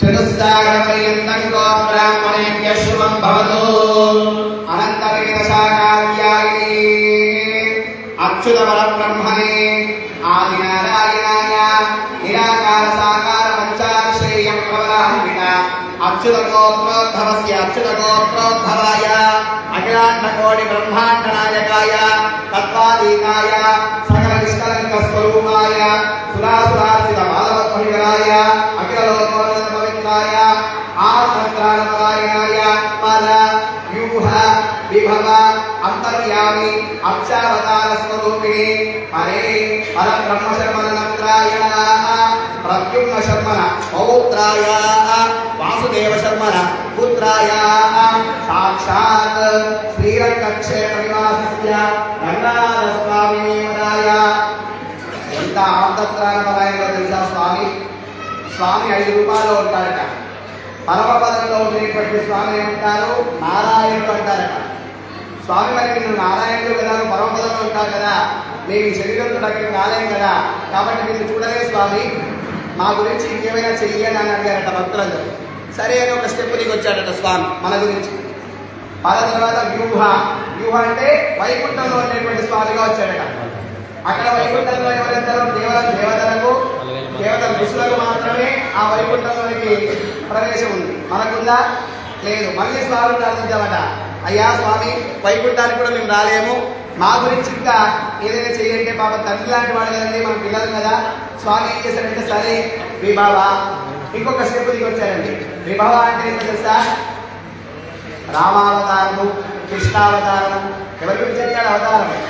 చతుస్సాగరపర్యంతం గోబ్రాహ్మణేభ్య శుభం భవతు అనంతవిరసాకార్యాయే అచ్యుత పరబ్రహ్మణే ఆదినారాయణాయ నిరాకార సాకార పంచాశ్రేయం ప్రవరాన్విత అచ్యుత గోత్రోద్భవస్య అచ్యుత గోత్రోద్భవాయ అఖిలాండ కోటి బ్రహ్మాండ నాయకాయ సకల నిష్కలంక స్వరూపాయ సురాసురార్చిత మాధవధ్వనికరాయ లోకోన్నత పవిత్రాయ ఆత్మత్రాణపరాయణాయ పద వ్యూహ విభవ అంతర్యామి అక్షావతార స్వరూపిణి హరే పరబ్రహ్మ శర్మణ నత్రాయణ ప్రద్యుమ్న శర్మణ పౌత్రాయ వాసుదేవ శర్మణ పుత్రాయ సాక్షాత్ శ్రీరంగక్షేత్ర నివాసస్య రంగనాథ స్వామి ఎంత ఆంతత్రాణపరాయణలో తెలుసా స్వామి? స్వామి ఐదు రూపాయలు ఉంటారట. పరమపదంలో ఉండేటువంటి స్వామి ఏమంటారు? నారాయణుడు అంటారట. స్వామి మరి మీరు నారాయణుడు కదా పరమపదంలో ఉంటారు కదా. మేము ఈ శరీరంతో అక్కడికి రాలేం కదా. కాబట్టి మీరు చూడలే స్వామి. మా గురించి ఇంకేమైనా చెయ్యండి అని అడిగారట భక్తులందరూ. సరే అని ఒక స్టెప్ దిగి వచ్చాడట స్వామి మన గురించి. పద తర్వాత వ్యూహ. వ్యూహ అంటే వైకుంఠంలో ఉండేటువంటి స్వామిగా వచ్చాడట. అక్కడ వైకుంఠంలో ఎవరెందరో? దేవత దేవతలకు దేవతల ఋషులకు మాత్రమే ఆ వైకుంఠంలోనికి ప్రవేశం ఉంది. మనకుందా? లేదు. మళ్ళీ స్వామి ప్రార్థించామట అయ్యా స్వామి వైకుంఠానికి కూడా మేము రాలేము. మా గురించి ఇంకా ఏదైనా చేయంటే పాప తండ్రి లాంటి వాడు కదండి మన పిల్లలు కదా. స్వామి ఏం చేశారంటే సరే విభవ ఇంకొక స్టెప్ దిగి వచ్చారండి విభవ అంటే ఏంటో తెలుసా? రామావతారము కృష్ణావతారము. ఎవరి గురించి అడిగాడు? అవతారం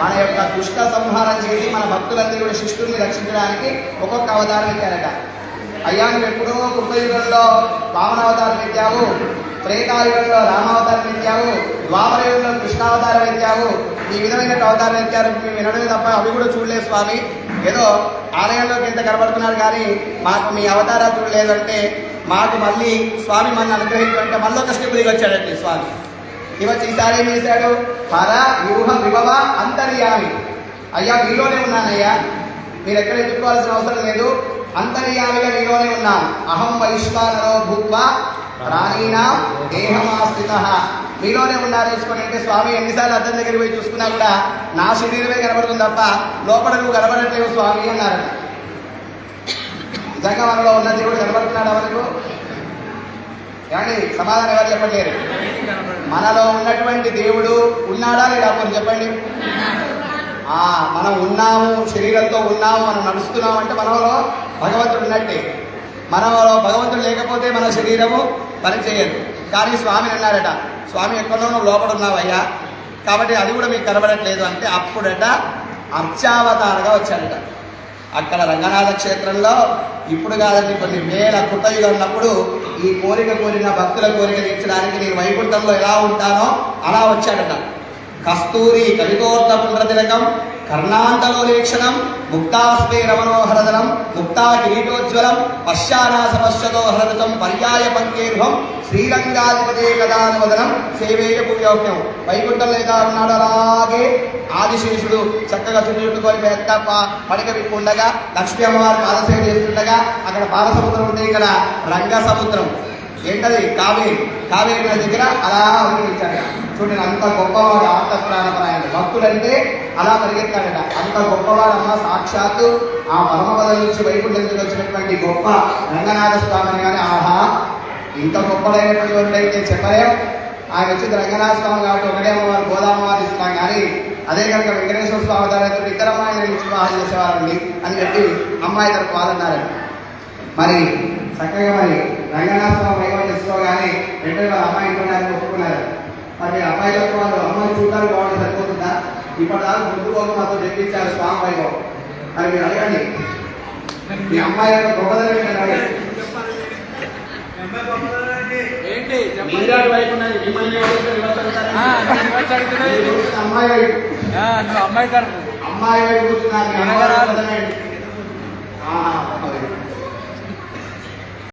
మన యొక్క దుష్ట సంహారం చేసి మన భక్తులందరూ కూడా శిష్యుల్ని రక్షించడానికి ఒక్కొక్క అవతారం ఇచ్చారట అయ్యా నువ్వు ఎప్పుడూ కృతయుగంలో వామనావతారం ఎత్తావు త్రేతాయుగంలో రామావతారం ఎత్తావు ద్వాపరయుగంలో కృష్ణావతారం ఎత్తావు ఈ విధమైన అవతారం ఎత్తారు మేము వినడమే తప్ప అవి కూడా చూడలేదు స్వామి. ఏదో ఆలయంలోకి ఎంత కనబడుతున్నారు కానీ మాకు మీ అవతారాలు చూడలేదు అంటే మాకు మళ్ళీ స్వామి మన అనుగ్రహించుకుంటే మళ్ళీ ఒక స్టెప్ దిగి వచ్చాడండి స్వామి. ఇవచ్చి ఈసారి ఏం చేశాడు? హర వ్యూహ విభవ అంతర్యామి. అయ్యా మీలోనే ఉన్నానయ్యా. మీరు ఎక్కడ ఎదుర్కోవాల్సిన అవసరం లేదు. అంతర్యామిగా మీలోనే ఉన్నావు అహం వైశ్వానరో భూత్వ ప్రాణీనా దేహమాస్థిత మీలోనే ఉన్నారు చూసుకొని అంటే స్వామి ఎన్నిసార్లు అద్దం దగ్గరికి పోయి చూసుకున్నా కూడా నా శరీరమే కనబడుతుంది తప్ప లోపల నువ్వు కనబడట్లేవు స్వామి అన్నారు. నిజంగా మనలో ఉన్న దేవుడు కనబడుతున్నాడు మనకు? ఏమండి సమాధానం ఎవరు చెప్పలేరు మనలో ఉన్నటువంటి దేవుడు ఉన్నాడా లేదా కొన్ని చెప్పండి. మనం ఉన్నాము శరీరంతో ఉన్నాము మనం నడుస్తున్నాము అంటే మనలో భగవంతుడు ఉన్నట్టే. మనలో భగవంతుడు లేకపోతే మన శరీరము పనిచేయదు. కానీ స్వామి అన్నారట స్వామి ఎక్కడో నువ్వు లోపల ఉన్నావయ్యా కాబట్టి అది కూడా మీకు కనబడట్లేదు అంటే అప్పుడట అర్చావతారగా వచ్చాడట అక్కడ రంగనాథ క్షేత్రంలో ఇప్పుడు కాదండి కొన్ని వేల కృతయుగా ఉన్నప్పుడు ఈ కోరిక కోరిన భక్తుల కోరిక తీర్చడానికి నేను వైకుంఠంలో ఎలా ఉంటానో అలా వచ్చాడట. కస్తూరి కవితోర్ధ పుండ్రతిలకం కర్ణాంతలోలేక్షణం ముక్తాస్మే రమణోహరదనం ముక్తా కిరీటోజ్వలం పశ్చానాస హరదతం పర్యాయ పంకేర్హం శ్రీరంగాధిపతే కదానువదనం సేవేయ పువ్యోగ్యం వైకుంఠం లేదా ఉన్నాడు అలాగే ఆదిశేషుడు చక్కగా చుట్టుకొని పెద్దప్ప ప- పడక విప్పి లక్ష్మీ అమ్మవారి పాదసేవ చేస్తుండగా అక్కడ బాలసముద్రం ఉంది ఇక్కడ రంగ సముద్రం ఏంటది? కావేరి. కావేరి నది దగ్గర అలా అవతరించాడు చూడండి అంత గొప్పవాడు ఆత్మ ప్రాణపరాయణ భక్తులంటే అలా పరిగెత్తాడట. అంత గొప్పవాడమ్మ సాక్షాత్తు ఆ పరమపదం నుంచి వైకుంఠం నుంచి వచ్చినటువంటి గొప్ప రంగనాథ స్వామిని కానీ ఆహా ఇంత గొప్పదైనటువంటి అయితే చెప్పలేం. ఆయన వచ్చింది రంగనాథ స్వామి కాబట్టి ఒకటే అమ్మవారు గోదామవారు ఇస్తున్నాం కానీ అదే కనుక వెంకటేశ్వర స్వామి అవతారంతో ఇద్దరు అమ్మాయిని వివాహం చేసేవారండి అని చెప్పి అమ్మాయి తరపు వాళ్ళన్నారు. మరి చక్కగా మరి రంగనాథ స్వామి వైభవం చేసుకోగానే వెంటనే వాళ్ళ అమ్మాయి ఇంట్లో ఒప్పుకున్నారు. మరి అమ్మాయిలకు వాళ్ళు అమ్మాయి చూడడానికి బాగుంటే సరిపోతుందా? ఇప్పటిదాకా ముందు కోసం మాతో తెప్పించారు స్వామి వైభవం. మరి మీరు అడగండి. మీ అమ్మాయి యొక్క గొప్పదనం. ఏంటి అమ్మాయి అమ్మాయి అమ్మాయి వైపు కూర్చున్నారు